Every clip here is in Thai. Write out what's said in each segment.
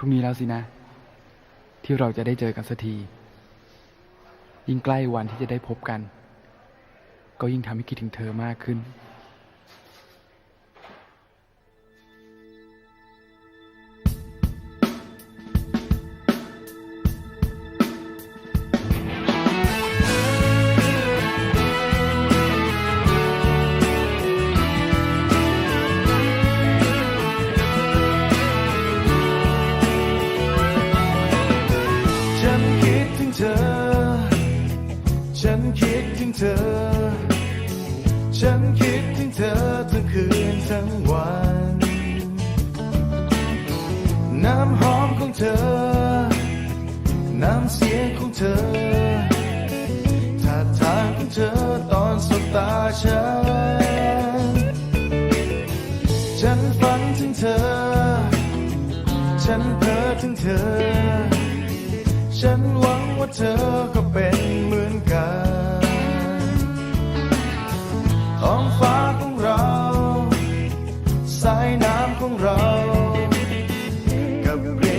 รุ่งนี้แล้วสินะ ที่เราจะได้เจอกันสักที ยิ่งใกล้วันที่จะได้พบกัน ก็ยิ่งทำให้คิดถึงเธอมากขึ้น ทั้งวัน น้ำหอมของเธอ น้ำเสียงของเธอท่าทางของเธอตอนสบตาฉัน ฉันฝันถึงเธอ ฉันเพ้อถึงเธอ ฉันหวังว่าเธอก็เป็นเหมือนกัน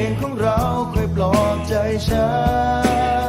งของเราคอยปลอบใจฉัน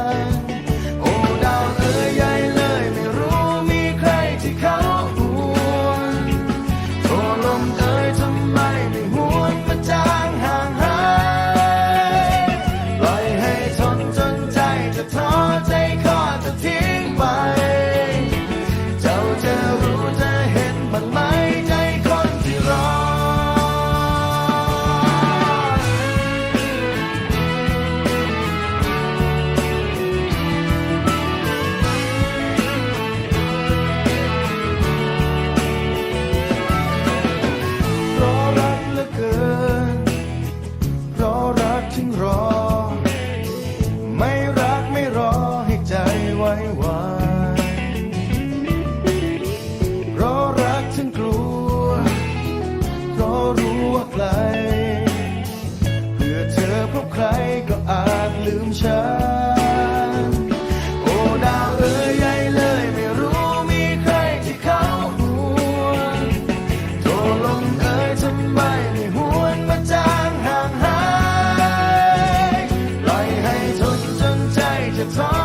เจอเธอพบใครก็อาจลืมฉัน โอ้ดาวเอ๋ยใหญ่เลยไม่รู้มีใครที่เขาห่วงโทรลมเอ่ยทำไมไม่หวนมาจางห่างหายปล่อยให้ทนจนใจจะท้อ